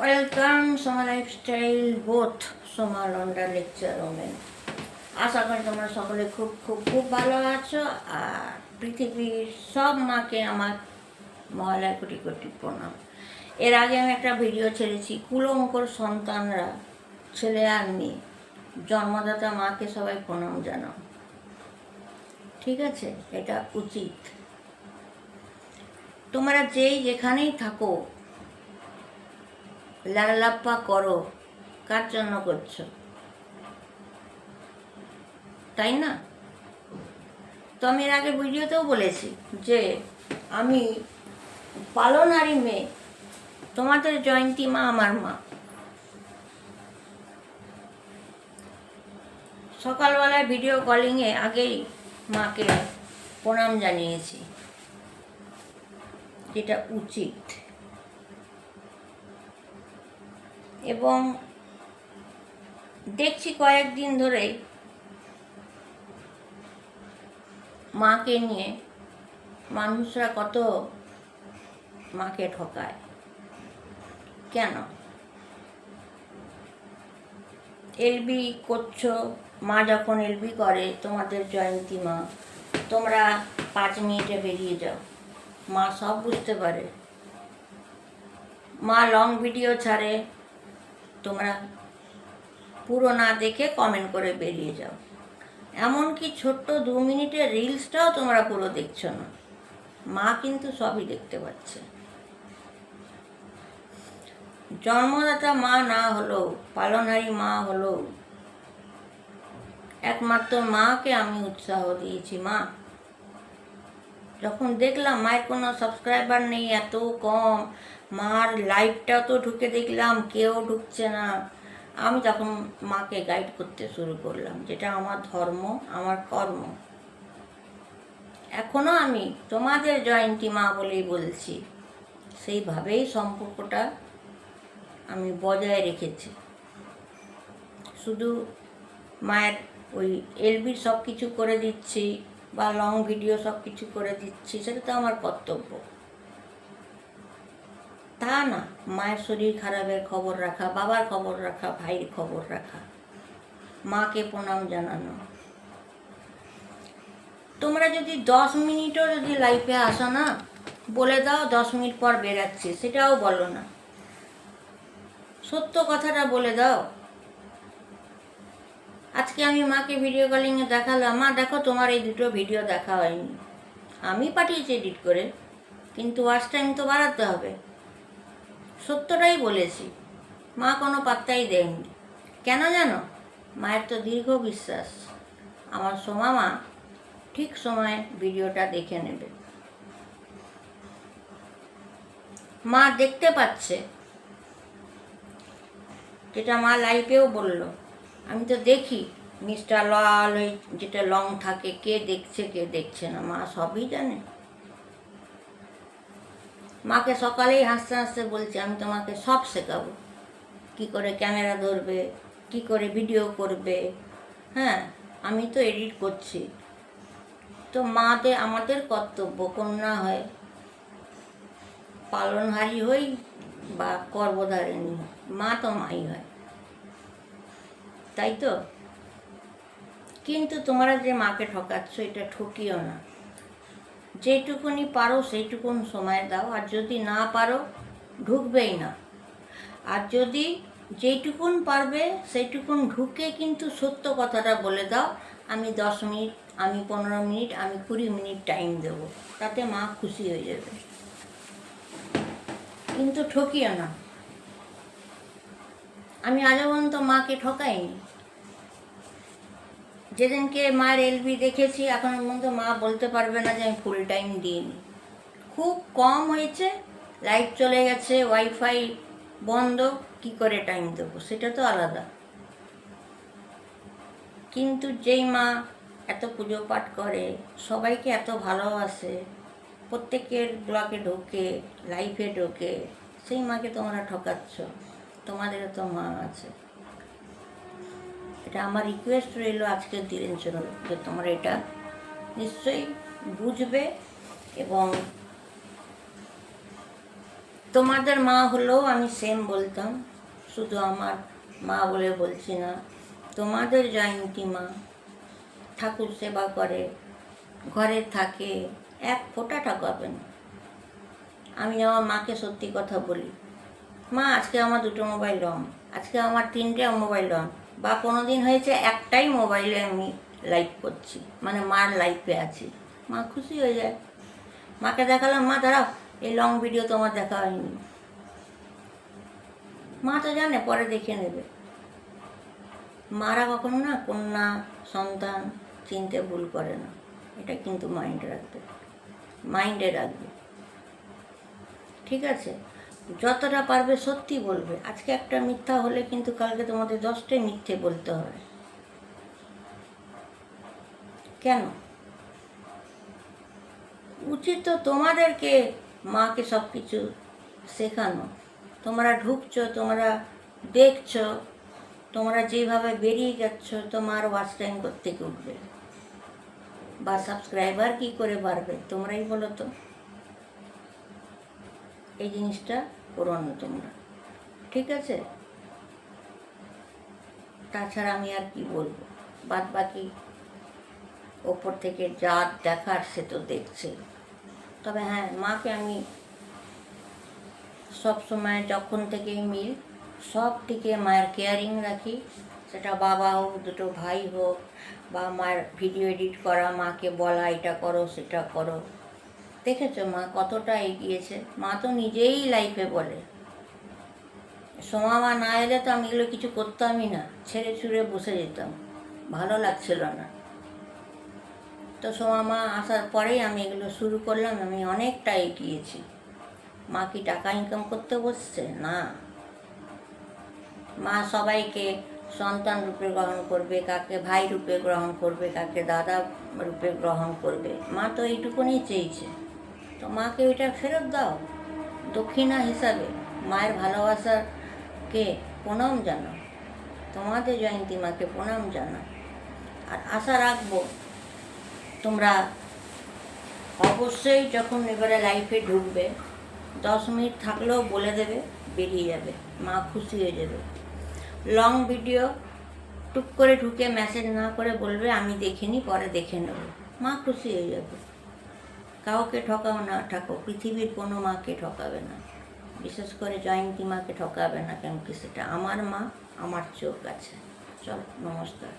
Welcome Soma lifestyle both Soma লন্ডা লেকচার women আশা করি তোমরা সকলে খুব খুব খুব ভালো আছো, আর পৃথিবীর সব মাকে আমার মহালয় কোটি কোটি প্রণাম এর আগে আমি একটা ভিডিও ছেড়েছি, কুলঙ্কর সন্তানরা, ছেলে আর মেয়ে, জন্মদাতা মাকে সবাই প্রণাম জানাও। ঠিক আছে? এটা উচিত। তোমরা যেই যেখানেই থাকো লালাপ্পা করো। কার জন্য করছ? তাই না? তো আমি এর আগে ভিডিওতেও বলেছি যে আমি পালনারি মেয়ে। তোমাদের জয়ন্তী মা আমার মা। সকালবেলায় ভিডিও কলিংয়ে আগেই মাকে প্রণাম জানিয়েছি। যেটা উচিত। এবং দেখছি কয়েকদিন ধরেই মাকে নিয়ে মানুষরা কত মাকে ঠকায়। কেন? এলবি করছ, মা যখন এলবি করে, তোমাদের জয়ন্তী মা, তোমরা পাঁচ মিনিটে বেরিয়ে যাও। মা সব বুঝতে পারে। মা লং ভিডিও ছাড়ে তোমরা পুরো না দেখে কমেন্ট করে বেরিয়ে যাও। এমনকি ছোট্ট দু মিনিটের রিলসটাও তোমরা পুরো দেখছ না। মা কিন্তু সবই দেখতে পাচ্ছে। জন্মদাতা মা না হলো পালনহারী মা হলো একমাত্র মাকে আমি উৎসাহ দিয়েছি, মা। যখন দেখলাম মায়ের কোনো সাবস্ক্রাইবার নেই এত কম, মার লাইভটাও তো ঢুকে দেখলাম, কেউ ঢুকছে না। আমি তখন মাকে গাইড করতে শুরু করলাম, যেটা আমার ধর্ম, আমার কর্ম। এখনও আমি তোমাদের জয়ন্তী মা বলেই বলছি, সেইভাবেই সম্পর্কটা আমি বজায় রেখেছি। শুধু মায়ের ওই এলবির সব কিছু করে দিচ্ছি বা লং ভিডিও সব কিছু করে দিচ্ছি, সেটা তো আমার কর্তব্য। তা না, মায়ের শরীর খারাপের খবর রাখা, বাবার খবর রাখা, ভাইয়ের খবর রাখা, মাকে প্রণাম জানানো। তোমরা যদি দশ মিনিটও যদি লাইফে আসো না, বলে দাও দশ মিনিট পর বেরাচ্ছি, সেটাও বলো না। সত্য কথাটা বলে দাও। আজকে আমি মাকে ভিডিও কলিংয়ে দেখালাম, মা, দেখো তোমার এই দুটো ভিডিও দেখা হয়নি। আমি পাঠিয়েছি এডিট করে, কিন্তু ওয়াচ টাইম তো বাড়াতে হবে। সত্যটাই বলেছি, মা কোনো পাত্তাই দেয়নি। কেন জানো? মায়ের তো দীর্ঘ বিশ্বাস। আমার সোমা মা ঠিক সময়ে ভিডিওটা দেখে নেবে। মা দেখতে পাচ্ছে। যেটা মা লাইফেও বলল। আমি তো দেখি, মিস্টার লাল ওই যেটা লং থাকে, কে দেখছে কে দেখছে না, মা সবই জানে। মাকে সকালেই হাসতে হাসতে বলছি, আমি তোমাকে সব শেখাবো। কি করে ক্যামেরা ধরবে, কি করে ভিডিও করবে হ্যাঁ আমি তো এডিট করছি। তো মাদের আমাদের কর্তব্য কন্যা হয় পালনহারী হই বা গর্ভধারিণী হই, মা তো মাই হয়। তাই তো? কিন্তু তোমরা যে মাকে ঠকাচ্ছ, এটা ঠকিও না। যেটুকুনি পারো, সেইটুকুন সময় দাও। আর যদি না পারো, ঢুকবেই না। আর যদি যেইটুকুন পারবে, সেইটুকুন ঢুকে কিন্তু সত্য কথাটা বলে দাও, আমি দশ মিনিট, আমি পনেরো মিনিট, আমি কুড়ি মিনিট টাইম দেব। তাতে মা খুশি হয়ে যাবে। কিন্তু ঠকিও না। আমি আজও পর্যন্ত মাকে ঠকাইনি। যেদিনকে মায়ের এলবি দেখেছি এখন পর্যন্ত মা বলতে পারবে না যে আমি ফুল টাইম দিইনি খুব কম হয়েছে লাইট চলে গেছে ওয়াইফাই বন্ধ, কি করে টাইম দেবো? সেটা তো আলাদা। কিন্তু যেই মা এত পুজো পাঠ করে, সবাইকে এত ভালোবাসে, প্রত্যেকের ব্লকে ঢোকে লাইফে ঢোকে, সেই মাকে তোমরা ঠকাচ্ছ। তোমাদেরও তো মা আছে। এটা আমার রিকোয়েস্ট রইল আজকের দিনের জন্য যে তোমরা এটা নিশ্চয়ই বুঝবে এবং তোমাদের মা হলেও আমি সেম বলতাম, শুধু আমার মা বলে বলছি না, তোমাদের জয়ন্তী মা, ঠাকুর সেবা করে, ঘরে থাকে, এক ফোঁটা ঠাকাবে আমি আমার মাকে সত্যি কথা বলি, মা আজকে আমার দুটো মোবাইল রম আজকে আমার তিনটে মোবাইল রম বা কোনো দিন হয়েছে একটাই মোবাইলে আমি লাইভ করছি। মানে মার লাইফে আছি। মা খুশি হয়ে যায়। মাকে দেখালাম, মা, দাঁড়াও, এই লং ভিডিও তোমার দেখা হয়নি। মা তো জানে, পরে দেখে নেবে। মারা কখনো না কন্যা, সন্তান চিনতে ভুল করে না। এটা কিন্তু মাইন্ডে রাখবে। মাইন্ডে রাখবে। ঠিক আছে? যতটা পারবে সত্যি বলবে। আজকে একটা মিথ্যা হলে কিন্তু কালকে তোমাদের দশটাই মিথ্যে বলতে হবে। কেন? উচিত তো তোমাদেরকে মাকে সব কিছু শেখানো। তোমরা ঢুকছো, তোমরা দেখছ, তোমরা যেভাবে বেরিয়ে যাচ্ছ, তোমার ওয়াচ টাইম করতে উঠবে? বা সাবস্ক্রাইবার কি করে বাড়বে? তোমরাই বলো তো। এই জিনিসটা করো না তোমরা। ঠিক আছে? তাছাড়া আমি আর কি বলব? বাদ বাকি ওপর থেকে যা দেখার সে তো দেখছে। তবে হ্যাঁ মাকে আমি সব সময় যখন থেকেই মিল, সব থেকে মায়ের কেয়ারিং রাখি। সেটা বাবা হোক, দুটো ভাই হোক, বা মায়ের ভিডিও এডিট করা, মাকে বলা, এটা করো, সেটা করো। দেখেছ মা কতটা এগিয়েছে? মা তো নিজেই লাইফে বলে। সোমা মা না এলে তো আমি এগুলো কিছু করতামই না। ছেড়ে ছুড়ে বসে যেতাম। ভালো লাগছিল না। তো সোমা মা আসার পরেই আমি এগুলো শুরু করলাম, আমি অনেকটা এগিয়েছি। মা কি টাকা ইনকাম করতে বসছে? না। মা সবাইকে সন্তান রূপে গ্রহণ করবে, কাকে ভাই রূপে গ্রহণ করবে, কাকে দাদা রূপে গ্রহণ করবে। মা তো এইটুকুনি চেয়েছে। মাকে ওইটা ফেরত দাও। দক্ষিণা হিসাবে মায়ের ভালোবাসাকে প্রণাম জানাও। তোমাদের জয়ন্তী মাকে প্রণাম জানাও। আর আশা রাখব তোমরা অবশ্যই যখন এবারে লাইফে ঢুকবে, দশ মিনিট থাকলেও বলে দেবে, বেরিয়ে যাবে। মা খুশি হয়ে যাবে। লং ভিডিও টুক করে ঢুকে মেসেজ না করে বলবে, আমি দেখিনি, পরে দেখে নেব। মা খুশি হয়ে যাবে। কাউকে ঠকাও না ঠাকো পৃথিবীর কোনো মাকে ঠকাবে না। বিশেষ করে জয়ন্তী মাকে ঠকাবে না কেন কি সেটা আমার মা, আমার চোখ আছে। চল, নমস্কার।